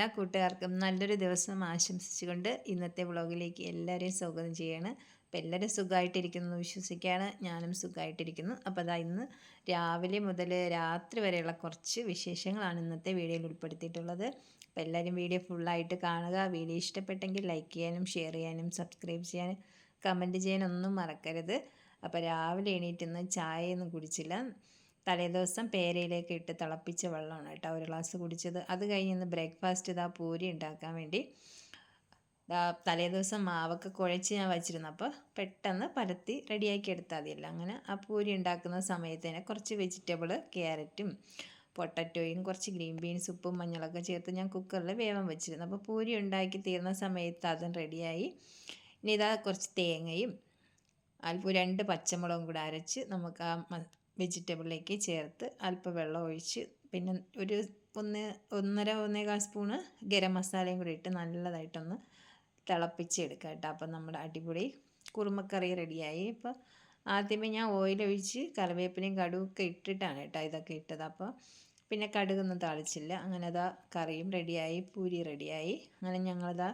എല്ലാ കൂട്ടുകാർക്കും നല്ലൊരു ദിവസം ആശംസിച്ചുകൊണ്ട് ഇന്നത്തെ വ്ളോഗിലേക്ക് എല്ലാവരെയും സ്വാഗതം ചെയ്യാണ്. അപ്പോൾ എല്ലാവരും സുഖമായിട്ടിരിക്കുന്നു വിശ്വസിക്കുകയാണ്. ഞാനും സുഖമായിട്ടിരിക്കുന്നു. അപ്പോൾ അതാ ഇന്ന് രാവിലെ മുതൽ രാത്രി വരെയുള്ള കുറച്ച് വിശേഷങ്ങളാണ് ഇന്നത്തെ വീഡിയോയിൽ ഉൾപ്പെടുത്തിയിട്ടുള്ളത്. അപ്പോൾ എല്ലാവരും വീഡിയോ ഫുള്ളായിട്ട് കാണുക. വീഡിയോ ഇഷ്ടപ്പെട്ടെങ്കിൽ ലൈക്ക് ചെയ്യാനും ഷെയർ ചെയ്യാനും സബ്സ്ക്രൈബ് ചെയ്യാനും കമന്റ് ചെയ്യാനൊന്നും മറക്കരുത്. അപ്പോൾ രാവിലെ എണീറ്റ് ഇന്ന് ചായയൊന്നും കുടിച്ചില്ല. തലേദിവസം പേരയിലേക്ക് ഇട്ട് തിളപ്പിച്ച വെള്ളമാണ് കേട്ടോ ഒരു ഗ്ലാസ് കുടിച്ചത്. അത് കഴിഞ്ഞ് ഇന്ന് ബ്രേക്ക്ഫാസ്റ്റ് ഇതാ പൂരി ഉണ്ടാക്കാൻ വേണ്ടി. തലേദിവസം മാവൊക്കെ കുഴച്ച് ഞാൻ വച്ചിരുന്നു അപ്പോൾ പെട്ടെന്ന് പരത്തി റെഡിയാക്കി എടുത്താൽ മതിയല്ല അങ്ങനെ ആ പൂരി ഉണ്ടാക്കുന്ന സമയത്ത് തന്നെ കുറച്ച് വെജിറ്റബിൾ ക്യാരറ്റും പൊട്ടറ്റോയും കുറച്ച് ഗ്രീൻ ബീൻസ് ഉപ്പും മഞ്ഞളൊക്കെ ചേർത്ത് ഞാൻ കുക്കറിൽ വേവം വെച്ചിരുന്നു. അപ്പോൾ പൂരി ഉണ്ടാക്കി തീർന്ന സമയത്ത് അതും റെഡിയായി ഇനി ഇതാ കുറച്ച് തേങ്ങയും അല്പം രണ്ട് പച്ചമുളകും കൂടെ അരച്ച് നമുക്ക് ആ വെജിറ്റബിളിലേക്ക് ചേർത്ത് അല്പം വെള്ളം ഒഴിച്ച് പിന്നെ ഒരു ഒന്ന് ഒന്നര ഒന്നേകാൽ സ്പൂണ് ഗരം മസാലയും കൂടി ഇട്ട് നല്ലതായിട്ടൊന്ന് തിളപ്പിച്ചെടുക്കുക കേട്ടോ. അപ്പം നമ്മുടെ അടിപൊളി കുറുമക്കറി റെഡിയായി. ഇപ്പോൾ ആദ്യമേ ഞാൻ ഓയിലൊഴിച്ച് കറിവേപ്പിലയും കടുവൊക്കെ ഇട്ടിട്ടാണ് കേട്ടോ ഇതൊക്കെ ഇട്ടത്. അപ്പോൾ പിന്നെ കടുകൊന്നും താളിച്ചില്ല. അങ്ങനെ അതാ കറിയും റെഡിയായി പൂരി റെഡിയായി. അങ്ങനെ ഞങ്ങളതാ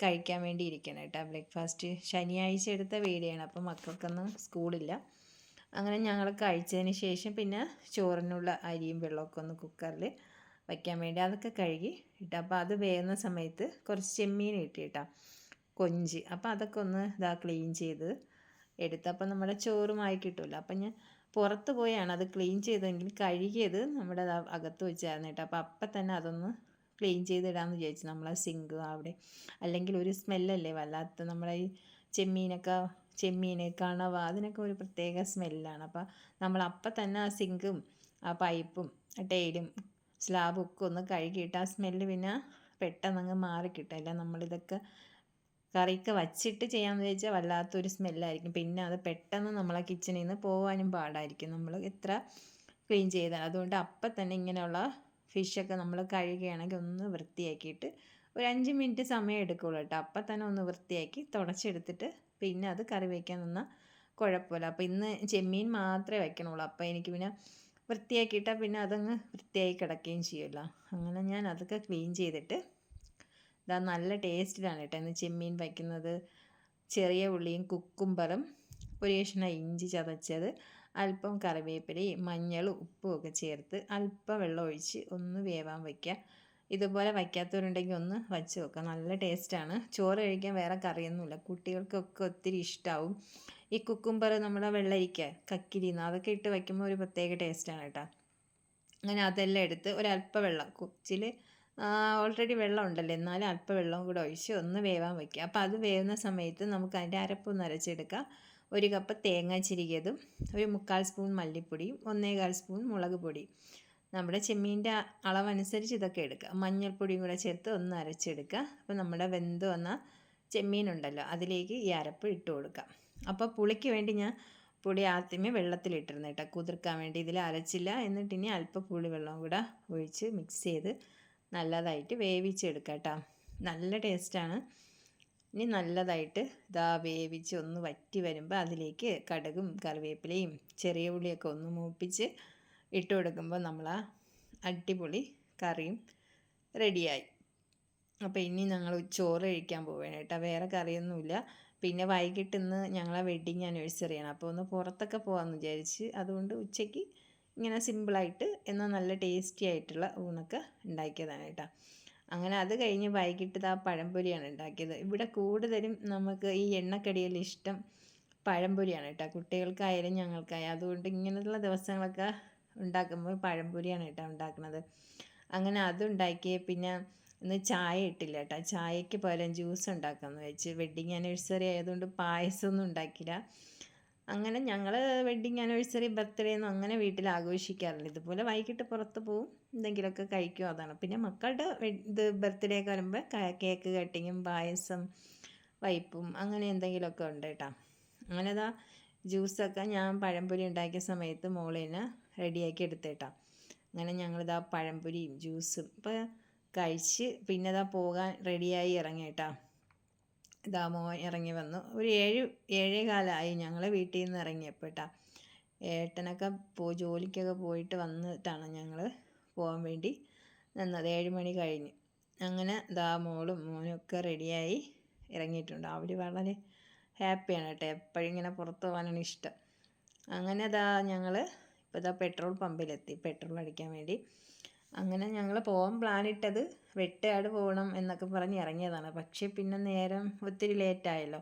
കഴിക്കാൻ വേണ്ടി ഇരിക്കണം കേട്ടോ. ബ്രേക്ക്ഫാസ്റ്റ് ശനിയാഴ്ച എടുത്ത ആണ് അപ്പോൾ മക്കൾക്കൊന്നും സ്കൂളില്ല. അങ്ങനെ ഞങ്ങൾ കഴിച്ചതിന് ശേഷം പിന്നെ ചോറിനുള്ള അരിയും വെള്ളമൊക്കെ ഒന്ന് കുക്കറിൽ വയ്ക്കാൻ വേണ്ടി അതൊക്കെ കഴുകി ഇട്ടാൽ അപ്പോൾ അത് വേകുന്ന സമയത്ത് കുറച്ച് ചെമ്മീൻ ഇട്ടിട്ടാ കൊഞ്ച്. അപ്പോൾ അതൊക്കെ ഒന്ന് ഇതാ ക്ലീൻ ചെയ്ത് എടുത്ത്. അപ്പോൾ നമ്മുടെ ചോറുമായി കിട്ടുമല്ലോ അപ്പം ഞാൻ പുറത്ത് പോയാണ് അത് ക്ലീൻ ചെയ്തെങ്കിൽ കഴുകിയത് നമ്മുടെ അകത്ത് വെച്ചായിരുന്നു കേട്ടോ. അപ്പോൾ അപ്പം തന്നെ അതൊന്ന് ക്ലീൻ ചെയ്തിടാമെന്ന് വിചാരിച്ചു. നമ്മളെ സിങ്ക് അവിടെ. അല്ലെങ്കിൽ ഒരു സ്മെല്ലല്ലേ വല്ലാത്ത നമ്മളെ ഈ ചെമ്മീനൊക്കെ ചെമ്മീൻ കണവ അതിനൊക്കെ ഒരു പ്രത്യേക സ്മെല്ലാണ്. അപ്പോൾ നമ്മൾ അപ്പം തന്നെ ആ സിങ്കും ആ പൈപ്പും ടൈലും സ്ലാബും ഒക്കെ ഒന്ന് കഴുകിയിട്ട് ആ സ്മെല്ല് പിന്നെ പെട്ടെന്ന് അങ്ങ് മാറിക്കിട്ടില്ല നമ്മളിതൊക്കെ കറിക്ക് വച്ചിട്ട് ചെയ്യാമെന്ന് ചോദിച്ചാൽ വല്ലാത്തൊരു സ്മെല്ലായിരിക്കും. പിന്നെ അത് പെട്ടെന്ന് നമ്മളെ കിച്ചണിൽ നിന്ന് പോകാനും പാടായിരിക്കും. നമ്മൾ എത്ര ക്ലീൻ ചെയ്താൽ അതുകൊണ്ട് അപ്പം തന്നെ ഇങ്ങനെയുള്ള ഫിഷൊക്കെ നമ്മൾ കഴുകുകയാണെങ്കിൽ ഒന്ന് വൃത്തിയാക്കിയിട്ട് ഒരു അഞ്ച് മിനിറ്റ് സമയം എടുക്കുള്ളൂ കേട്ടോ. അപ്പം തന്നെ ഒന്ന് വൃത്തിയാക്കി തുടച്ചെടുത്തിട്ട് പിന്നെ അത് കറി വയ്ക്കാൻ നിന്നാൽ കുഴപ്പമില്ല. അപ്പോൾ ഇന്ന് ചെമ്മീൻ മാത്രമേ വയ്ക്കണുള്ളൂ അപ്പോൾ എനിക്ക് പിന്നെ വൃത്തിയാക്കിയിട്ടാൽ പിന്നെ അതങ്ങ് വൃത്തിയായി കിടക്കുകയും ചെയ്യുമല്ലോ അങ്ങനെ ഞാൻ അതൊക്കെ ക്ലീൻ ചെയ്തിട്ട് ഇതാ നല്ല ടേസ്റ്റിലാണ് കേട്ടോ ഇന്ന് ചെമ്മീൻ വയ്ക്കുന്നത് ചെറിയ ഉള്ളിയും കുക്കുംബറും ഒരു കഷ്ണ ഇഞ്ചി ചതച്ചത് അല്പം കറിവേപ്പിലയും മഞ്ഞളും ഉപ്പും ഒക്കെ ചേർത്ത് അല്പം വെള്ളം ഒഴിച്ച് ഒന്ന് വേവാൻ വയ്ക്കുക ഇതുപോലെ വയ്ക്കാത്തവരുണ്ടെങ്കിൽ ഒന്ന് വച്ച് നോക്കുക നല്ല ടേസ്റ്റാണ് ചോറ് കഴിക്കാൻ വേറെ കറിയൊന്നുമില്ല. കുട്ടികൾക്കൊക്കെ ഒത്തിരി ഇഷ്ടമാവും ഈ കുക്കുംബർ നമ്മുടെ വെള്ളരിക്ക കക്കിരിന്ന് അതൊക്കെ ഇട്ട് വയ്ക്കുമ്പോൾ ഒരു പ്രത്യേക ടേസ്റ്റാണ് കേട്ടോ അങ്ങനെ അതെല്ലാം എടുത്ത് ഒരല്പ വെള്ളം കുച്ചിൽ ഓൾറെഡി വെള്ളം ഉണ്ടല്ലോ. എന്നാലും അല്പ വെള്ളം കൂടെ ഒഴിച്ച് ഒന്ന് വേവാൻ വയ്ക്കുക. അപ്പോൾ അത് വേവുന്ന സമയത്ത് നമുക്ക് അതിന്റെ അരപ്പൊന്ന് അരച്ചെടുക്കുക ഒരു കപ്പ് തേങ്ങ ചിരികിയതും ഒരു മുക്കാൽ സ്പൂൺ മല്ലിപ്പൊടിയും ഒന്നേകാൽ സ്പൂൺ മുളക് പൊടിയും. നമ്മുടെ ചെമ്മീന്റെ അളവനുസരിച്ച് ഇതൊക്കെ എടുക്കുക. മഞ്ഞൾപ്പൊടിയും കൂടെ ചേർത്ത് ഒന്ന് അരച്ചെടുക്കുക. അപ്പോൾ നമ്മുടെ വെന്ത് വന്ന ചെമ്മീനുണ്ടല്ലോ അതിലേക്ക് ഈ അരപ്പ് ഇട്ട് കൊടുക്കുക. അപ്പോൾ പുളിക്ക് വേണ്ടി ഞാൻ പുളി ആദ്യമേ വെള്ളത്തിലിട്ടിരുന്നു കേട്ടോ. കുതിർക്കാൻ വേണ്ടി ഇതിൽ അരച്ചില്ല. എന്നിട്ട് ഇനി അല്പം പുളി വെള്ളം കൂടെ ഒഴിച്ച് മിക്സ് ചെയ്ത് നല്ലതായിട്ട് വേവിച്ചെടുക്കുക കേട്ടോ. നല്ല ടേസ്റ്റാണ് ഇനി നല്ലതായിട്ട് ഇതാ വേവിച്ച് ഒന്ന് വറ്റി വരുമ്പോൾ അതിലേക്ക് കടുകും കറിവേപ്പിലയും ചെറിയ ഉള്ളിയൊക്കെ ഒന്ന് മൂപ്പിച്ച് ഇട്ട് കൊടുക്കുമ്പോൾ നമ്മൾ ആ അടിപൊളി കറിയും റെഡിയായി. അപ്പോൾ ഇനി ഞങ്ങൾ ചോറ് കഴിക്കാൻ പോവുകയാണ് കേട്ടോ. വേറെ കറിയൊന്നുമില്ല. പിന്നെ വൈകിട്ട് ഇന്ന് ഞങ്ങളെ വെഡ്ഡിങ് ആനിവേഴ്സറിയാണ് അപ്പോൾ ഒന്ന് പുറത്തൊക്കെ പോകാമെന്ന് വിചാരിച്ച് അതുകൊണ്ട് ഉച്ചയ്ക്ക് ഇങ്ങനെ സിമ്പിളായിട്ട് എന്നാൽ നല്ല ടേസ്റ്റി ആയിട്ടുള്ള ഊണൊക്കെ ഉണ്ടാക്കിയതാണ് കേട്ടോ. അങ്ങനെ അത് കഴിഞ്ഞ് വൈകിട്ട് ആ പഴംപൊരിയാണ് ഉണ്ടാക്കിയത്. ഇവിടെ കൂടുതലും നമുക്ക് ഈ എണ്ണക്കടിയിൽ ഇഷ്ടം പഴംപൊരിയാണ് കേട്ടോ. കുട്ടികൾക്കായാലും ഞങ്ങൾക്കായാലും. അതുകൊണ്ട് ഇങ്ങനെയുള്ള ദിവസങ്ങളൊക്കെ ഉണ്ടാക്കുമ്പോൾ പഴംപൊരിയാണ് കേട്ടോ ഉണ്ടാക്കുന്നത്. അങ്ങനെ അതുണ്ടാക്കി പിന്നെ ഇന്ന് ചായ ഇട്ടില്ല കേട്ടോ. ചായക്ക് പകരം ജ്യൂസ് ഉണ്ടാക്കാമെന്ന് വെച്ച് വെഡ്ഡിങ് ആനിവേഴ്സറി ആയതുകൊണ്ട് പായസമൊന്നും ഉണ്ടാക്കില്ല അങ്ങനെ ഞങ്ങൾ വെഡ്ഡിങ് ആനിവേഴ്സറി ബർത്ത്ഡേ ഒന്നും അങ്ങനെ വീട്ടിൽ ആഘോഷിക്കാറില്ല. ഇതുപോലെ വൈകിട്ട് പുറത്ത് പോവും എന്തെങ്കിലുമൊക്കെ കഴിക്കും അതാണ്. പിന്നെ മക്കളുടെ ഇത് ബർത്ത്ഡേ ഒക്കെ വരുമ്പോൾ കേക്ക് കട്ടിങ്ങും പായസം വൈപ്പും അങ്ങനെ എന്തെങ്കിലുമൊക്കെ ഉണ്ട് കേട്ടോ. അങ്ങനെ അതാ ജ്യൂസൊക്കെ ഞാൻ പഴംപൊരി ഉണ്ടാക്കിയ സമയത്ത് മോളിന് റെഡിയാക്കി എടുത്തേട്ടാ. അങ്ങനെ ഞങ്ങളിതാ പഴംപൊരിയും ജ്യൂസും ഇപ്പോൾ കഴിച്ച് പിന്നെ ഇതാ പോകാൻ റെഡിയായി ഇറങ്ങിയിട്ടാ. ഇതാ മോൻ ഇറങ്ങി വന്നു. ഒരു ഏഴ് ഏഴേ കാലമായി ഞങ്ങൾ വീട്ടിൽ നിന്ന് ഇറങ്ങിയപ്പോട്ടാ. ഏട്ടനൊക്കെ പോ ജോലിക്കൊക്കെ പോയിട്ട് വന്നിട്ടാണ് ഞങ്ങൾ പോകാൻ വേണ്ടി നിന്നത്. ഏഴ് മണി കഴിഞ്ഞ്. അങ്ങനെ ദാ മോളും മോനും ഒക്കെ റെഡിയായി ഇറങ്ങിയിട്ടുണ്ട്. അവർ വളരെ ഹാപ്പിയാണ് കേട്ടോ. എപ്പോഴും ഇങ്ങനെ പുറത്ത് പോകാനാണ് ഇഷ്ടം. അങ്ങനെ ദാ ഞങ്ങൾ ഇപ്പോൾ ഇതാ പെട്രോൾ പമ്പിലെത്തി. പെട്രോൾ അടിക്കാൻ വേണ്ടി. അങ്ങനെ ഞങ്ങൾ പോകാൻ പ്ലാൻ പ്ലാനിട്ടത് വെട്ടയാട് പോകണം എന്നൊക്കെ പറഞ്ഞ് ഇറങ്ങിയതാണ്. പക്ഷേ പിന്നെ നേരം ഒത്തിരി ലേറ്റായല്ലോ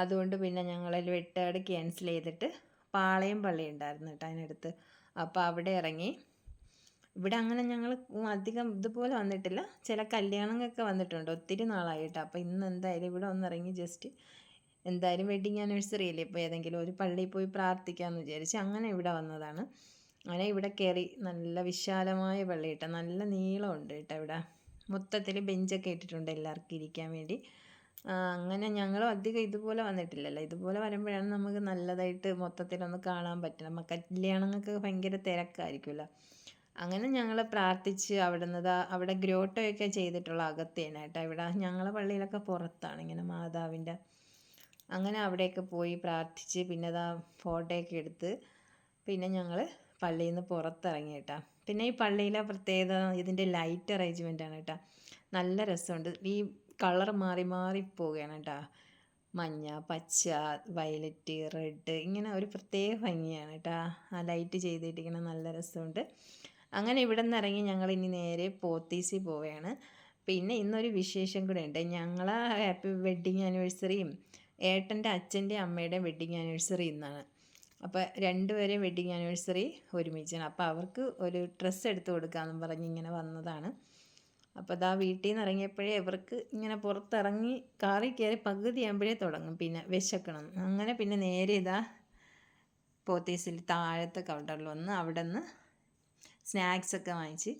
അതുകൊണ്ട് പിന്നെ ഞങ്ങൾ വെട്ടയാട് ക്യാൻസൽ ചെയ്തിട്ട് പാളയം പള്ളി ഉണ്ടായിരുന്നു കേട്ടോ അതിനടുത്ത്. അപ്പോൾ അവിടെ ഇറങ്ങി. ഇവിടെ അങ്ങനെ ഞങ്ങൾ അധികം ഇതുപോലെ വന്നിട്ടില്ല. ചില കല്യാണങ്ങൾക്ക് വന്നിട്ടുണ്ട്. ഒത്തിരി നാളായിട്ട് അപ്പോൾ ഇന്ന് എന്തായാലും ഇവിടെ ഒന്നിറങ്ങി ജസ്റ്റ് എന്തായാലും വെഡിങ് ആനിവേഴ്സറി അല്ലേ? ഇപ്പോൾ ഏതെങ്കിലും ഒരു പള്ളിയിൽ പോയി പ്രാർത്ഥിക്കാമെന്ന് വിചാരിച്ച് അങ്ങനെ ഇവിടെ വന്നതാണ്. അങ്ങനെ ഇവിടെ കയറി നല്ല വിശാലമായ പള്ളി കേട്ടോ നല്ല നീളമുണ്ട് കേട്ടോ ഇവിടെ. മൊത്തത്തിൽ ബെഞ്ചൊക്കെ ഇട്ടിട്ടുണ്ട് എല്ലാവർക്കും ഇരിക്കാൻ വേണ്ടി. അങ്ങനെ ഞങ്ങൾ അധികം ഇതുപോലെ വന്നിട്ടില്ലല്ലോ. ഇതുപോലെ വരുമ്പോഴാണ് നമുക്ക് നല്ലതായിട്ട് മൊത്തത്തിലൊന്ന് കാണാൻ പറ്റുന്നത്. കല്യാണങ്ങൾക്ക് ഭയങ്കര തിരക്കായിരിക്കുമല്ലോ. അങ്ങനെ ഞങ്ങൾ പ്രാർത്ഥിച്ച് അവിടെ നിന്ന് അവിടെ ഗ്രോട്ടോയൊക്കെ ചെയ്തിട്ടുള്ള അകത്തേനായിട്ടാണ് ഇവിടെ ഞങ്ങളെ പള്ളിയിലൊക്കെ പുറത്താണ് ഇങ്ങനെ മാതാവിന്റെ അങ്ങനെ അവിടെയൊക്കെ പോയി പ്രാർത്ഥിച്ച് പിന്നെ അതാ ഫോട്ടോയൊക്കെ എടുത്ത് പിന്നെ ഞങ്ങൾ പള്ളിയിൽ നിന്ന് പുറത്തിറങ്ങി കേട്ടോ. പിന്നെ ഈ പള്ളിയിലെ പ്രത്യേകത ഇതിന്റെ ലൈറ്റ് അറേഞ്ച്മെന്റ് ആണ് കേട്ടോ. നല്ല രസമുണ്ട്. ഈ കളർ മാറി മാറി പോവുകയാണ് കേട്ടോ. മഞ്ഞ പച്ച വയലറ്റ് റെഡ് ഇങ്ങനെ ഒരു പ്രത്യേക ഭംഗിയാണ് കേട്ടോ. ആ ലൈറ്റ് ചെയ്തിട്ടിങ്ങനെ നല്ല രസമുണ്ട്. അങ്ങനെ ഇവിടെ നിന്ന് ഇറങ്ങി ഞങ്ങൾ ഇനി നേരെ പോത്തീസിൽ പോവുകയാണ്. പിന്നെ ഇന്നൊരു വിശേഷം കൂടെ ഉണ്ട്. ഞങ്ങളെ ഹാപ്പി വെഡ്ഡിങ് ആനിവേഴ്സറിയും ഏട്ടന്റെ അച്ഛന്റെ അമ്മയുടെ വെഡ്ഡിങ് ആനിവേഴ്സറി ഇന്നാണ്. അപ്പോൾ രണ്ടുപേരെയും വെഡ്ഡിങ് ആനിവേഴ്സറി ഒരുമിച്ചാണ്. അപ്പോൾ അവർക്ക് ഒരു ഡ്രസ്സ് എടുത്ത് കൊടുക്കാമെന്ന് പറഞ്ഞ് ഇങ്ങനെ വന്നതാണ്. അപ്പോൾ അതാ വീട്ടിൽ നിന്ന് ഇറങ്ങിയപ്പോഴേ ഇവർക്ക് ഇങ്ങനെ പുറത്തിറങ്ങി കാറിൽ കയറി പകുതിയാകുമ്പോഴേ തുടങ്ങും. പിന്നെ വിശക്കണം. അങ്ങനെ പിന്നെ നേരെ ഇതാ പോത്തീസിൽ താഴത്തെ കൗണ്ടറിൽ വന്ന് അവിടെ നിന്ന് സ്നാക്സൊക്കെ വാങ്ങിച്ച്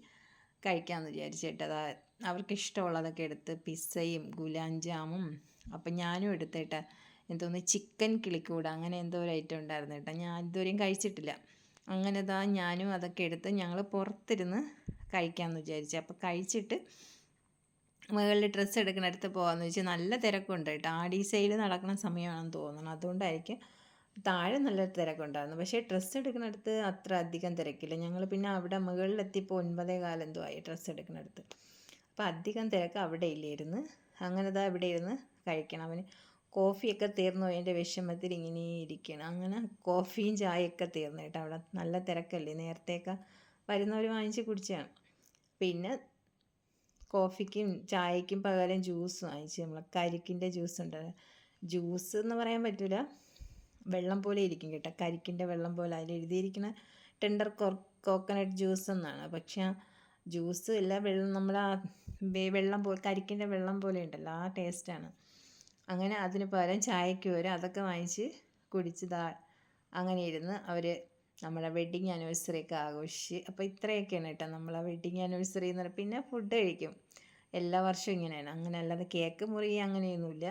കഴിക്കാമെന്ന് വിചാരിച്ചിട്ട് അതാ അവർക്ക് ഇഷ്ടമുള്ളതൊക്കെ എടുത്ത് പിസ്സയും ഗുലാം ജാമും അപ്പം ഞാനും എടുത്തേട്ടാ എന്തോന്ന് ചിക്കൻ കിളിക്കൂട അങ്ങനെ എന്തോ ഒരു ഐറ്റം ഉണ്ടായിരുന്നു കേട്ടോ ഞാൻ ഇതുവരെയും കഴിച്ചിട്ടില്ല. അങ്ങനെ ഇതാ ഞാനും അതൊക്കെ എടുത്ത് ഞങ്ങൾ പുറത്തിരുന്ന് കഴിക്കാമെന്ന് വിചാരിച്ചു. അപ്പോൾ കഴിച്ചിട്ട് മുകളിൽ ഡ്രസ്സ് എടുക്കുന്നിടത്ത് പോകാമെന്ന് വെച്ചാൽ നല്ല തിരക്കുണ്ട് കേട്ടോ ആടി സെയിൽ നടക്കുന്ന സമയമാണെന്ന് തോന്നുന്നു അതുകൊണ്ടായിരിക്കും താഴെ നല്ല തിരക്കുണ്ടായിരുന്നു പക്ഷേ ഡ്രസ്സ് എടുക്കുന്നിടത്ത് അത്ര അധികം തിരക്കില്ല. ഞങ്ങൾ പിന്നെ അവിടെ മുകളിലെത്തിയപ്പോൾ ഒൻപതേ കാലം എന്തോ ആയി ഡ്രസ്സ് എടുക്കുന്നിടത്ത് അപ്പോൾ അധികം തിരക്ക് അവിടെ ഇല്ലായിരുന്നു. അങ്ങനെ ദാ ഇവിടെ ഇരുന്ന് കഴിക്കണം. അവന് കോഫിയൊക്കെ തീർന്നു എന്റെ വിഷമത്തിൽ ഇങ്ങനെ ഇരിക്കണം. അങ്ങനെ കോഫിയും ചായയൊക്കെ തീർന്നു കേട്ടോ അവിടെ. നല്ല തിരക്കല്ലേ? നേരത്തെയൊക്കെ വരുന്നവർ വാങ്ങിച്ച് കുടിച്ചാണ്. പിന്നെ കോഫിക്കും ചായക്കും പകരം ജ്യൂസ് വാങ്ങിച്ച്. നമ്മൾ കരിക്കിന്റെ ജ്യൂസ് ഉണ്ട്. ജ്യൂസ് എന്ന് പറയാൻ പറ്റില്ല വെള്ളം പോലെ ഇരിക്കും കേട്ടോ. കരിക്കിന്റെ വെള്ളം പോലെ. അതിൽ എഴുതിയിരിക്കുന്ന ടെൻഡർ കോക്കനട്ട് ജ്യൂസ് എന്നാണ്. പക്ഷേ ജ്യൂസ് എല്ലാം വെള്ളം നമ്മൾ ആ വെള്ളം പോലെ കരിക്കിന്റെ വെള്ളം പോലെ ഉണ്ടല്ലോ ആ ടേസ്റ്റാണ് അങ്ങനെ അതിന് പകരം ചായയ്ക്ക് വരും അതൊക്കെ വാങ്ങിച്ച് കുടിച്ചതാ അങ്ങനെ ഇരുന്ന് അവർ നമ്മുടെ വെഡ്ഡിങ് ആനിവേഴ്സറി ഒക്കെ ആഘോഷിച്ച് അപ്പോൾ ഇത്രയൊക്കെയാണ് കേട്ടോ നമ്മളെ വെഡ്ഡിങ് ആനിവേഴ്സറി എന്ന് പറയുന്നത്. പിന്നെ ഫുഡ് കഴിക്കും. എല്ലാ വർഷവും ഇങ്ങനെയാണ്. അങ്ങനെ അല്ലാതെ കേക്ക് മുറി അങ്ങനെയൊന്നുമില്ല.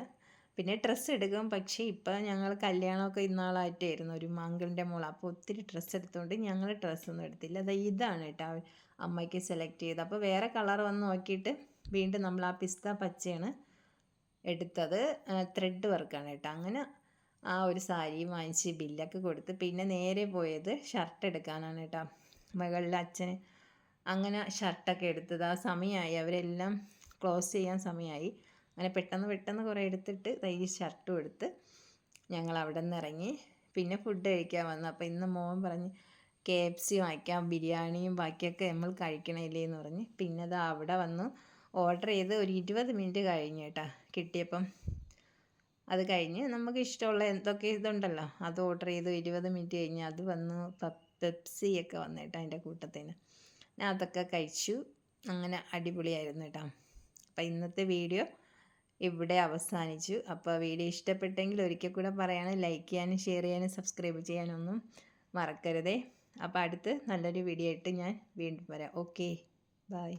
പിന്നെ ഡ്രസ്സ് എടുക്കും. പക്ഷേ ഇപ്പം ഞങ്ങൾ കല്യാണമൊക്കെ ഇന്നാളായിട്ടായിരുന്നു. ഒരു മംഗളിന്റെ മോൾ അപ്പോൾ ഒത്തിരി ഡ്രസ്സ് എടുത്തുകൊണ്ട് ഞങ്ങൾ ഡ്രസ്സൊന്നും എടുത്തില്ല. അത് ഇതാണ് കേട്ടോ അമ്മയ്ക്ക് സെലക്ട് ചെയ്ത് അപ്പോൾ വേറെ കളർ വന്ന് നോക്കിയിട്ട് വീണ്ടും നമ്മൾ ആ പിസ്ത പച്ചയാണ് എടുത്തത്. ത്രെഡ് വർക്കാണ് കേട്ടോ. അങ്ങനെ ആ ഒരു സാരി വാങ്ങിച്ച് ബില്ലൊക്കെ കൊടുത്ത് പിന്നെ നേരെ പോയത് ഷർട്ട് എടുക്കാനാണ് കേട്ടോ. മകളിൽ അച്ഛന് അങ്ങനെ ഷർട്ടൊക്കെ എടുത്തത്. ആ സമയമായി. അവരെല്ലാം ക്ലോസ് ചെയ്യാൻ സമയമായി. അങ്ങനെ പെട്ടെന്ന് പെട്ടെന്ന് കുറേ എടുത്തിട്ട് ഈ ഷർട്ടും എടുത്ത് ഞങ്ങൾ അവിടെ നിന്ന് ഇറങ്ങി. പിന്നെ ഫുഡ് കഴിക്കാൻ വന്നു. അപ്പോൾ ഇന്ന് മോൻ പറഞ്ഞ് കെ എഫ് സി വാങ്ങിക്കാം ബിരിയാണിയും ബാക്കിയൊക്കെ നമ്മൾ കഴിക്കണില്ലേ എന്ന് പറഞ്ഞ്. പിന്നെ അത് അവിടെ വന്നു. ഓർഡർ ചെയ്ത് ഒരു ഇരുപത് മിനിറ്റ് കഴിഞ്ഞു കേട്ടോ. കിട്ടിയപ്പം അത് കഴിഞ്ഞ് നമുക്ക് ഇഷ്ടമുള്ള എന്തൊക്കെ ഇതുണ്ടല്ലോ അത് ഓർഡർ ചെയ്തു. ഇരുപത് മിനിറ്റ് കഴിഞ്ഞ് അത് വന്നു. പെപ്സി ഒക്കെ വന്നു കേട്ടോ അതിന്റെ കൂട്ടത്തിന്. ഞാൻ അതൊക്കെ കഴിച്ചു. അങ്ങനെ അടിപൊളിയായിരുന്നു കേട്ടോ. അപ്പം ഇന്നത്തെ വീഡിയോ ഇവിടെ അവസാനിച്ചു. അപ്പോൾ വീഡിയോ ഇഷ്ടപ്പെട്ടെങ്കിൽ ഒരിക്കൽ കൂടെ പറയാണ് ലൈക്ക് ചെയ്യാനും ഷെയർ ചെയ്യാനും സബ്സ്ക്രൈബ് ചെയ്യാനൊന്നും മറക്കരുതേ. അപ്പോൾ അടുത്ത് നല്ലൊരു വീഡിയോ ആയിട്ട് ഞാൻ വീണ്ടും വരാം. Okay bye